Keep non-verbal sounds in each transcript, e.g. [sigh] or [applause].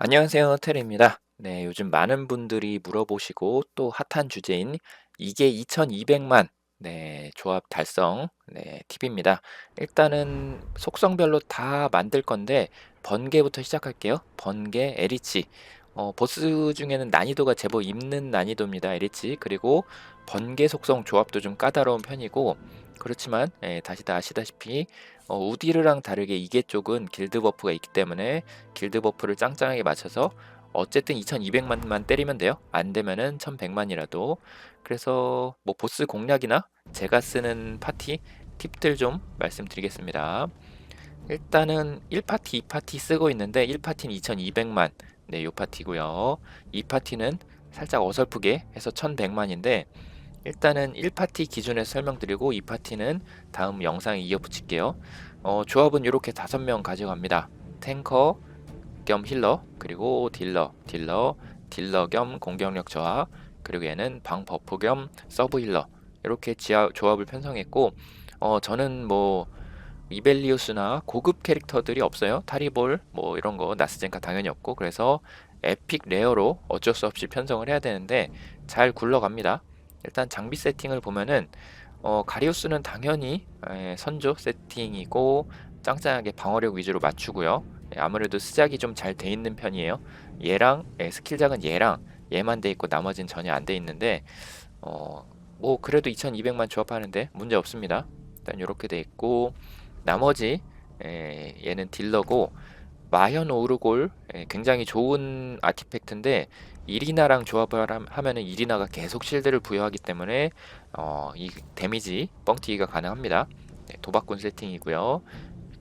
안녕하세요. 테리입니다. 네, 요즘 많은 분들이 물어보시고 또 핫한 주제인 이게 2200만 네, 조합 달성 네, 팁입니다. 일단은 속성별로 다 만들 건데 번개부터 시작할게요. 번개 에리치. 어, 보스 중에는 난이도가 제법 있는 난이도입니다. 에리치. 그리고 번개 속성 조합도 좀 까다로운 편이고 그렇지만 예, 다시 다 아시다시피 어, 우디르랑 다르게 이게 쪽은 길드 버프가 있기 때문에 길드 버프를 짱짱하게 맞춰서 어쨌든 2200만만 때리면 돼요. 안 되면은 1100만이라도. 그래서 뭐 보스 공략이나 제가 쓰는 파티 팁들 좀 말씀드리겠습니다. 일단은 1파티, 2파티 쓰고 있는데 1파티는 2200만. 네, 요 파티고요. 2파티는 살짝 어설프게 해서 1100만인데 일단은 1파티 기준에서 설명드리고 2파티는 다음 영상에 이어 붙일게요. 어, 조합은 이렇게 5명 가져갑니다. 탱커 겸 힐러, 그리고 딜러, 딜러, 딜러 겸 공격력 저하, 그리고 얘는 방 버프 겸 서브 힐러. 이렇게 지하, 조합을 편성했고, 어, 저는 뭐, 이벨리우스나 고급 캐릭터들이 없어요. 타리볼, 뭐 이런 거, 나스젠카 당연히 없고, 그래서 에픽 레어로 어쩔 수 없이 편성을 해야 되는데, 잘 굴러갑니다. 일단 장비 세팅을 보면은 어, 가리우스는 당연히 에, 선조 세팅이고 짱짱하게 방어력 위주로 맞추고요. 예, 아무래도 스작이 좀 잘 돼 있는 편이에요. 얘랑 예, 스킬작은 얘랑 얘만 돼 있고 나머지는 전혀 안 돼 있는데 어, 뭐 그래도 2200만 조합하는데 문제 없습니다. 일단 이렇게 돼 있고 나머지 에, 얘는 딜러고 마현 오르골 예, 굉장히 좋은 아티팩트인데 이리나랑 조합을 함- 하면은 이리나가 계속 실드를 부여하기 때문에 어, 이 데미지 뻥튀기가 가능합니다. 네, 도박꾼 세팅이고요.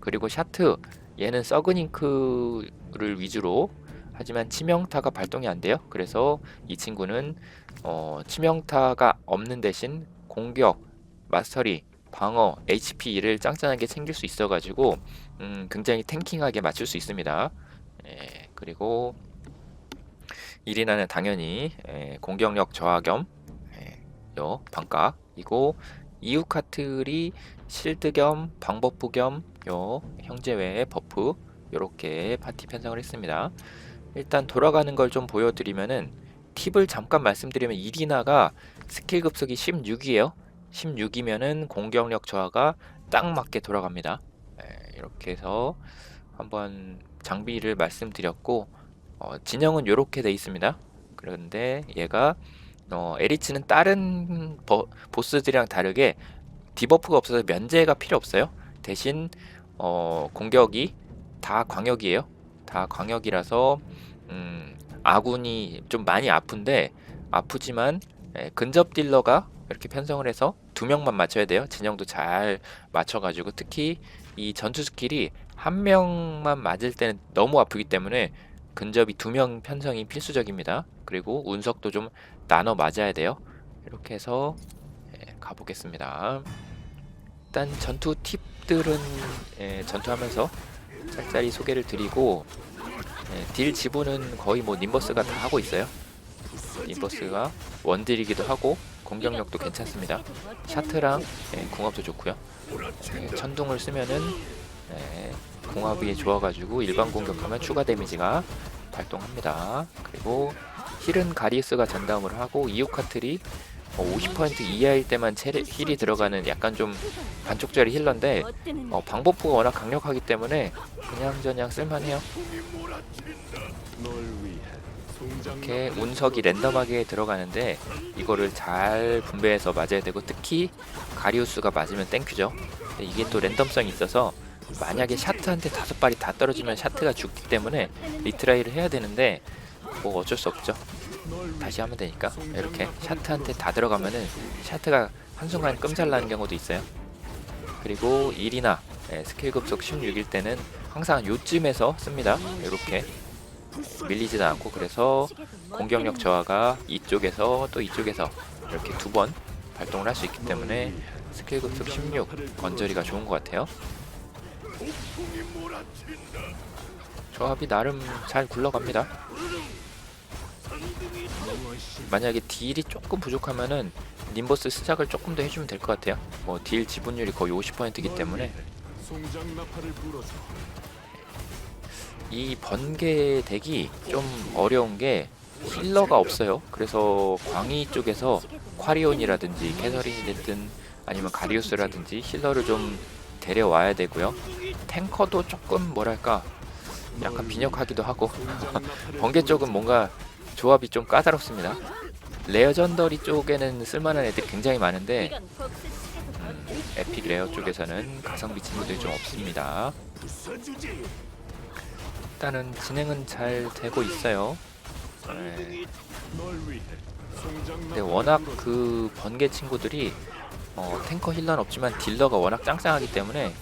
그리고 샤트 얘는 썩은 잉크를 위주로 하지만 치명타가 발동이 안 돼요. 그래서 이 친구는 어, 치명타가 없는 대신 공격, 마스터리, 방어, HP를 짱짱하게 챙길 수 있어가지고 음, 굉장히 탱킹하게 맞출 수 있습니다. 예, 그리고 이리나는 당연히 예, 공격력 저하 겸 예, 요 반각이고 이웃카틀이 실드 겸 방버프 겸 요 형제 외의 버프 요렇게 파티 편성을 했습니다. 일단 돌아가는 걸 좀 보여드리면은 팁을 잠깐 말씀드리면 이리나가 스킬 급속이 16이에요. 16이면은 공격력 저하가 딱 맞게 돌아갑니다. 예, 이렇게 해서 한번 장비를 말씀드렸고 어, 진영은 이렇게 돼 있습니다. 그런데 얘가 어, 에리츠는 다른 버, 보스들이랑 다르게 디버프가 없어서 면제가 필요 없어요. 대신 어, 공격이 다 광역이에요. 다 광역이라서 음, 아군이 좀 많이 아픈데 아프지만 예, 근접 딜러가 이렇게 편성을 해서 두 명만 맞춰야 돼요. 진영도 잘 맞춰가지고 특히 이 전투 스킬이 한 명만 맞을 때는 너무 아프기 때문에 근접이 두 명 편성이 필수적입니다. 그리고 운석도 좀 나눠 맞아야 돼요. 이렇게 해서 예, 가보겠습니다. 일단 전투 팁들은 예, 전투하면서 짤짤이 소개를 드리고 예, 딜 지분은 거의 뭐 님버스가 다 하고 있어요. 님버스가 원딜이기도 하고 공격력도 괜찮습니다. 샤트랑 예, 궁합도 좋고요. 예, 천둥을 쓰면은 예, 궁합이 좋아가지고 일반 공격하면 추가 데미지가 발동합니다. 그리고 힐은 가리우스가 전담을 하고 이오카틀이 어, 50% 이하일 때만 체리, 힐이 들어가는 약간 좀 반쪽짜리 힐러인데 어, 방법부가 워낙 강력하기 때문에 그냥저냥 쓸만해요. 이렇게 운석이 랜덤하게 들어가는데 이거를 잘 분배해서 맞아야 되고 특히 가리우스가 맞으면 땡큐죠. 이게 또 랜덤성이 있어서 만약에 샤트한테 다섯 발이 다 떨어지면 샤트가 죽기 때문에 리트라이를 해야 되는데 뭐 어쩔 수 없죠. 다시 하면 되니까 이렇게 샤트한테 다 들어가면은 샤트가 한순간 끔살 나는 경우도 있어요. 그리고 일이나 예, 스킬 급속 16일 때는 항상 요쯤에서 씁니다. 이렇게 밀리지도 않고 그래서 공격력 저하가 이쪽에서 또 이쪽에서 이렇게 두 번 발동을 할 수 있기 때문에 스킬 급속 16 건저리가 좋은 것 같아요. 조합이 나름 잘 굴러갑니다. 만약에 딜이 조금 부족하면은 님버스 시작을 조금 더 해주면 될 것 같아요. 뭐 딜 지분율이 거의 50%이기 때문에 이 번개 덱이 좀 어려운 게 힐러가 없어요. 그래서 광희 쪽에서 콰리온이라든지 캐서린이 됐든 아니면 가리우스라든지 힐러를 좀 데려와야 되고요. 탱커도 조금 뭐랄까 약간 빈약하기도 하고 [laughs] 번개 쪽은 뭔가 조합이 좀 까다롭습니다. 레어전더리 쪽에는 쓸만한 애들이 굉장히 많은데 음, 에픽 레어 쪽에서는 가성비 친구들이 좀 없습니다. 일단은 진행은 잘 되고 있어요. 네. 근데 워낙 그 번개 친구들이 어, 탱커 힐러는 없지만 딜러가 워낙 짱짱하기 때문에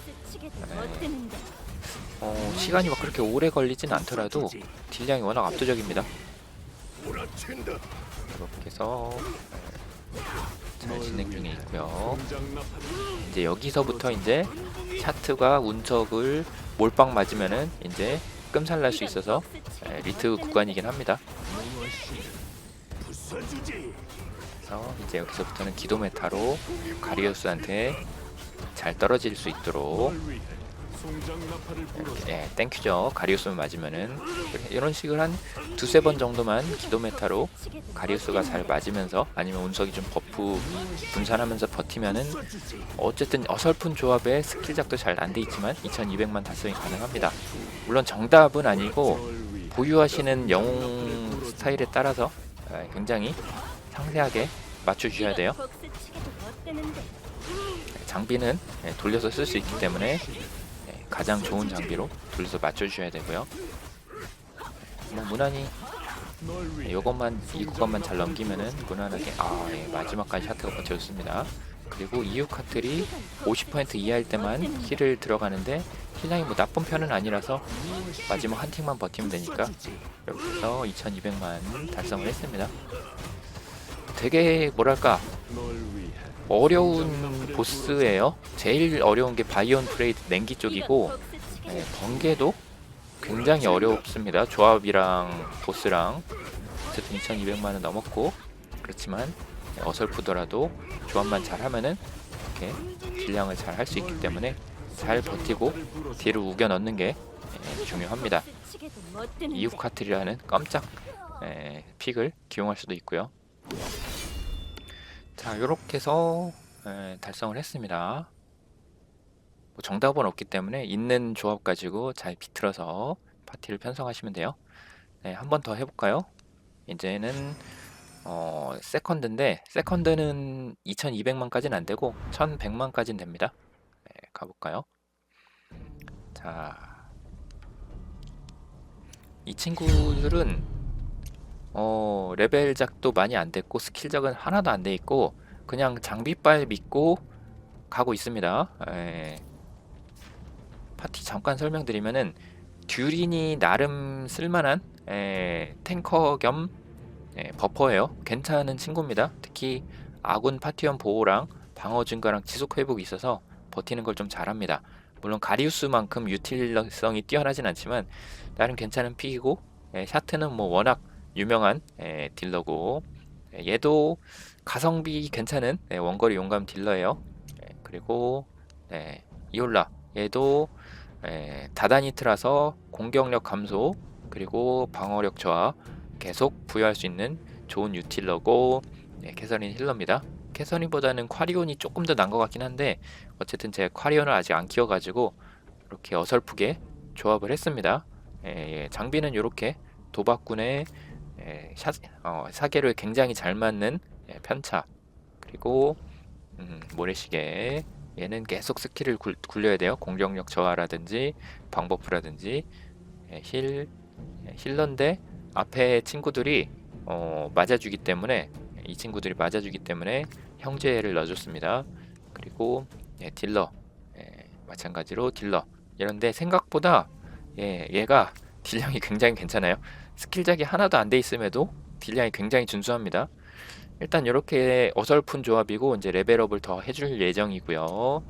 어, 시간이 막 그렇게 오래 걸리진 않더라도 딜량이 워낙 압도적입니다. 이렇게 해서 네, 잘 진행 중에 있고요. 이제 여기서부터 이제 샤트가 운석을 몰빵 맞으면은 이제 끔살 날 수 있어서 네, 리트 구간이긴 합니다. 그래서 이제 여기서부터는 기도 메타로 가리우스한테 잘 떨어질 수 있도록 예, 땡큐죠. 가리우스만 맞으면은 이런 식을 한 두세 번 정도만 기도 메타로 가리우스가 잘 맞으면서 아니면 운석이 좀 버프 분산하면서 버티면은 어쨌든 어설픈 조합에 스킬작도 잘 안 돼 있지만 2200만 달성이 가능합니다. 물론 정답은 아니고 보유하시는 영웅 스타일에 따라서 예, 굉장히 상세하게 맞춰주셔야 돼요. 장비는 예, 돌려서 쓸 수 있기 때문에 예, 가장 좋은 장비로 돌려서 맞춰주셔야 되고요. 뭐 무난히 이것만 이 구간만 잘 넘기면은 무난하게 아 예, 마지막까지 샤트가 버텨줬습니다. 그리고 이후 카틀이 50% 이하일 때만 힐을 들어가는데 힐량이 뭐 나쁜 편은 아니라서 마지막 한 틱만 버티면 되니까 이렇게 해서 2200만 달성을 했습니다. 되게 뭐랄까 어려운 보스예요. 제일 어려운 게 바이온 프레이드 냉기 쪽이고 네, 번개도 굉장히 어렵습니다. 조합이랑 보스랑 어쨌든 2200만원 넘었고 그렇지만 네, 어설프더라도 조합만 잘하면은 이렇게 딜량을 잘 할 수 있기 때문에 잘 버티고 뒤를 우겨 넣는 게 네, 중요합니다. 이후 카틀이라는 깜짝 네, 픽을 기용할 수도 있고요. 자, 이렇게 해서 에, 달성을 했습니다. 뭐 정답은 없기 때문에 있는 조합 가지고 잘 비틀어서 파티를 편성하시면 돼요. 네, 한 번 더 해볼까요? 이제는 어, 세컨드인데 세컨드는 2,200만까지는 안 되고 1,100만까지는 됩니다. 네, 가볼까요? 자, 이 친구들은 어, 레벨 작도 많이 안 됐고 스킬 작은 하나도 안 돼 있고 그냥 장비빨 믿고 가고 있습니다. 에, 파티 잠깐 설명드리면은 듀린이 나름 쓸만한 에, 탱커 겸 에, 버퍼예요. 괜찮은 친구입니다. 특히 아군 파티원 보호랑 방어 증가랑 지속 회복이 있어서 버티는 걸 좀 잘합니다. 물론 가리우스만큼 유틸성이 뛰어나진 않지만 나름 괜찮은 픽이고 에, 샤트는 뭐 워낙 유명한 에, 딜러고 에, 얘도 가성비 괜찮은 에, 원거리 용감 딜러예요. 에, 그리고 에, 이올라 얘도 에, 다다니트라서 공격력 감소 그리고 방어력 저하 계속 부여할 수 있는 좋은 유틸러고 예, 캐서린 힐러입니다. 캐서린보다는 콰리온이 조금 더 난 것 같긴 한데 어쨌든 제 콰리온을 아직 안 키워가지고 이렇게 어설프게 조합을 했습니다. 예, 예, 장비는 이렇게 도박꾼의 예, 샷, 어, 사계를 굉장히 잘 맞는 예, 편차 그리고 음, 모래시계 얘는 계속 스킬을 굴, 려야 돼요. 공격력 저하라든지 방버프라든지 예, 힐 예, 힐러인데 앞에 친구들이 어, 맞아주기 때문에 이 친구들이 맞아주기 때문에 형제를 넣어줬습니다. 그리고 예, 딜러 예, 마찬가지로 딜러 이런데 생각보다 예, 얘가 딜량이 굉장히 괜찮아요. 스킬작이 하나도 안 돼 있음에도 딜량이 굉장히 준수합니다. 일단 이렇게 어설픈 조합이고 이제 레벨업을 더 해줄 예정이고요.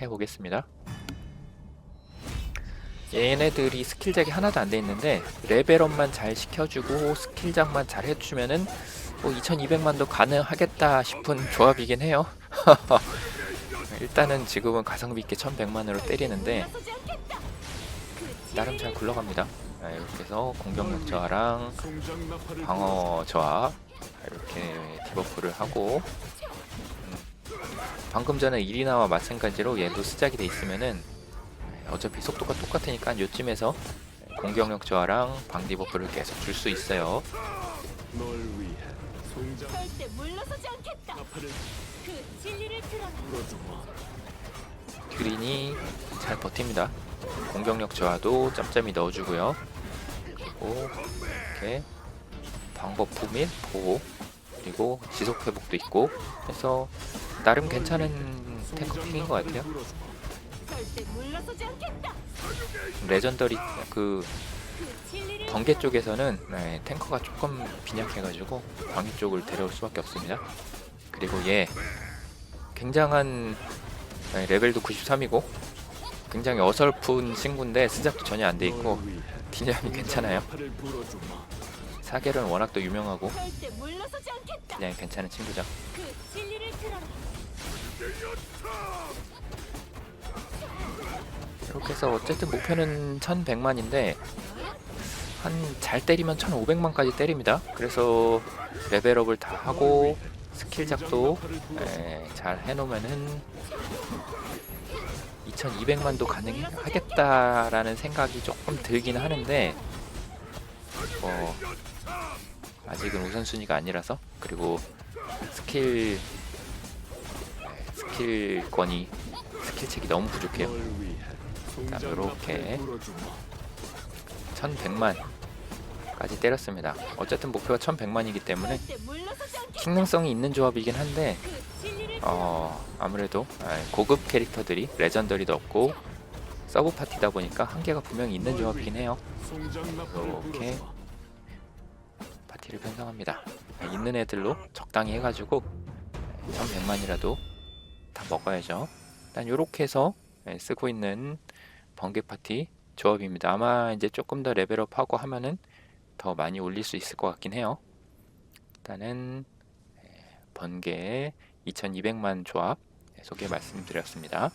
해보겠습니다. 얘네들이 스킬작이 하나도 안 돼 있는데 레벨업만 잘 시켜주고 스킬작만 잘 해주면은 뭐 2200만도 가능하겠다 싶은 조합이긴 해요. [laughs] 일단은 지금은 가성비 있게 1100만으로 때리는데 나름 잘 굴러갑니다. 네, 이렇게 해서 공격력 저하랑 방어 저하 이렇게 디버프를 하고 음, 방금 전에 이리나와 마찬가지로 얘도 시작이 돼 있으면은 어차피 속도가 똑같으니까 요쯤에서 공격력 저하랑 방 디버프를 계속 줄 수 있어요. 널 위해 송장 절대 물러서지 않겠다. 나팔을 그 진리를 드러내. 그린이 잘 버팁니다. 공격력 저하도 짬짬이 넣어주고요. 그리고 이렇게 방버프 및 보호 그리고 지속 회복도 있고 해서 나름 괜찮은 탱커 픽인 것 같아요. 레전더리 그 번개 쪽에서는 네, 탱커가 조금 빈약해가지고 광희 쪽을 데려올 수밖에 없습니다. 그리고 얘 굉장한 네, 레벨도 93이고 굉장히 어설픈 친구인데 스작도 전혀 안 돼 있고 딜량이 괜찮아요. 사겔은 워낙 또 유명하고. 딜량이 괜찮은 친구죠. 이렇게 해서 어쨌든 목표는 1100만인데 한 잘 때리면 1500만까지 때립니다. 그래서 레벨업을 다 하고 스킬 작도 예, 잘 해놓으면은 2200만도 가능하겠다라는 생각이 조금 들긴 하는데 뭐 아직은 우선순위가 아니라서 그리고 스킬 예, 스킬권이 스킬책이 너무 부족해요. 나팔을 불어주마 1100만 까지 때렸습니다. 어쨌든 목표가 1100만이기 때문에. 기능성이 있는 조합이긴 한데 그어 아무래도 아, 고급 캐릭터들이 레전더리도 없고 서브 파티다 보니까 한계가 분명히 있는 조합이긴 해요. 불어주마 파티를 편성합니다. 아, 있는 애들로 적당히 해가지고 1100만이라도 다 먹어야죠. 일단 요렇게 해서 예, 쓰고 있는 번개 파티 조합입니다. 아마 이제 조금 더 레벨업하고 하면은 더 많이 올릴 수 있을 것 같긴 해요. 일단은 예, 번개 2200만 조합 예, 소개 말씀드렸습니다.